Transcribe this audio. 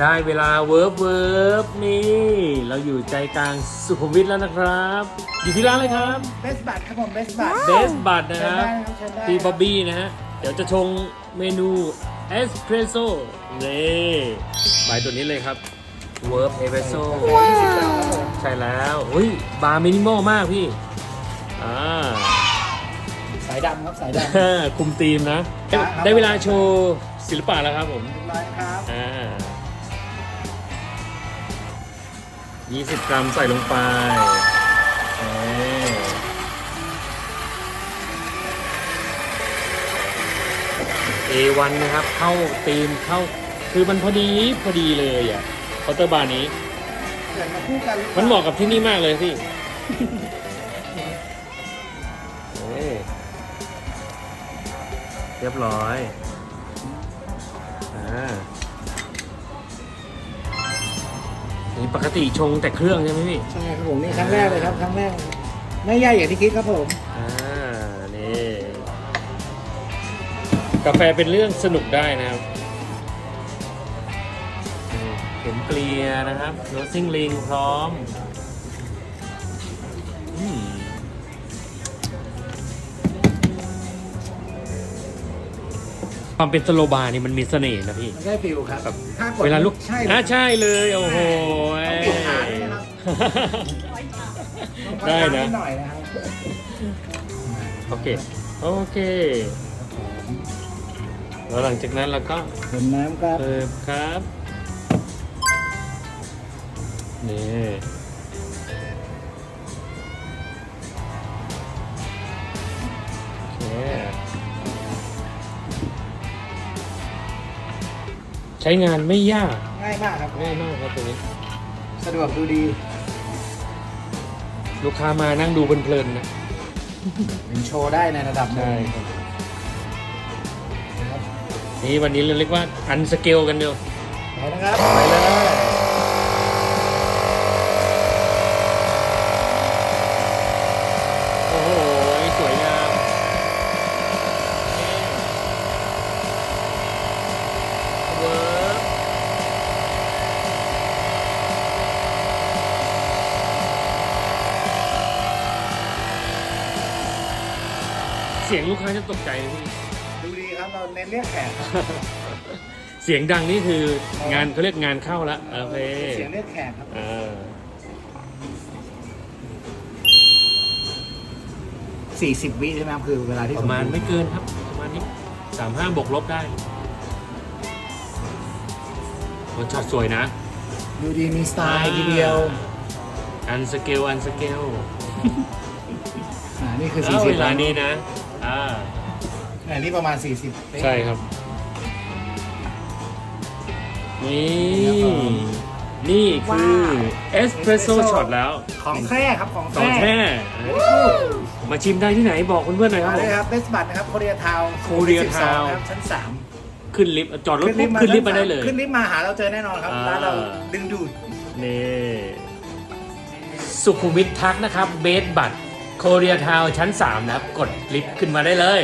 ได้เวลาเวิร์บเวิร์บนี่ เราอยู่ใจกลางสุขุมวิทแล้วนะครับ อยู่ที่ร้านอะไรครับเบสบัตครับผมเบสบัตเบสบัตนะครับเชิญได้พี่บ๊อบบี้นะฮะ เดี๋ยวจะชงเมนูเอสเพรสโซ่นี่ใบตัวนี้เลยครับเวิร์บเอสเพรสโซ่ยี่สิบกรัมครับผมใช่แล้วอุ้ยบาร์มินิมอลมากพี่ อ่า สายดำครับสายดำคุมทีมนะครับได้เวลาโชว์ศิลปะแล้วครับผมเรียบร้อยครับ 20 กรัมใส่ลงไปเอ้เอวันนะครับ เข้าตีมเข้า คือมันพอดีพอดีเลยอะเคาน์เตอร์บาร์นี้ เกิดมาคู่กันมันเหมาะกับที่นี่มากเลยพี่เอ้ยเรียบร้อย อ่า นี่ปกติชงแต่เครื่องใช่ไหมพี่ใช่ครับผมนี่ครั้งแรกเลยครับครั้งแรกไม่ยากอย่างที่คิดครับผมอ่านี่กาแฟเป็นเรื่องสนุกได้นะครับนี่เข็มเกลียนะครับโรซิ่งลิงพร้อม ความเป็นสโลบาร์นี่มันมีเสน่ห์นะพี่ มันได้ฟิลครับแบบถ้ากดเวลาลุกใช่อะใช่เลยโอ้โหต้องปิดขาด้วยนะครับได้นะหน่อยนะครับโอเค โอเค แล้วหลังจากนั้นเราก็เติมน้ำครับ เติมครับ นี่ ใช้งานไม่ยากง่ายมากครับ ง่ายมากครับตรงนี้ สะดวกดูดี ลูกค้ามานั่งดูเพลินๆนะเป็นโชว์ได้ในระดับหนึ่ใช่งครับนะครับนี่วันนี้เราเรียกว่าอันสเกลกันเดียวไปนะครับไปเลยโอ้โห สวยงามเวิร์กเสียงลูกค้าจะตกใจไหมพี่ดูดีครับเราเน้นเรียกแขกครับเสียงดังนี่คืองานเขาเรียกงานเข้าละโอเคเสียงเรียกแขกครับอ่า40วิใช่ไหมครับคือเวลาที่ประมาณไม่เกินครับประมาณนี้สามห้าบวกลบได้รสชาติสวยนะ ดูดีมีสไตล์ทีเดียว อันสเกลอันสเกลอ่านี่คือแล้ว40เวลานี้นะ อ่าอันนี้ประมาณ 40ใช่ครับ นี่ นี่คือเอสเพรสโซ่ช็อตแล้วของแท้ครับของสองแท้ แท่มาชิมได้ที่ไหนบอกเพื่อนๆหน่อยคมารับผเลยม ครับเบสบัตนะครับโคเรียทาว Korea Town ครับชั้นขึ้นลิฟต์จอด3รถปุ๊บขึ้นลิฟต์มาได้เลย ขึ้นลิฟต์มาหาเราเจอแน่นอนครับอ่า ร้านเราดึงดูด นี่ สุขุมวิททักนะครับ เบสบัต โคเรียทาวชั้น 3 นะครับ กดลิฟต์ขึ้นมาได้เลย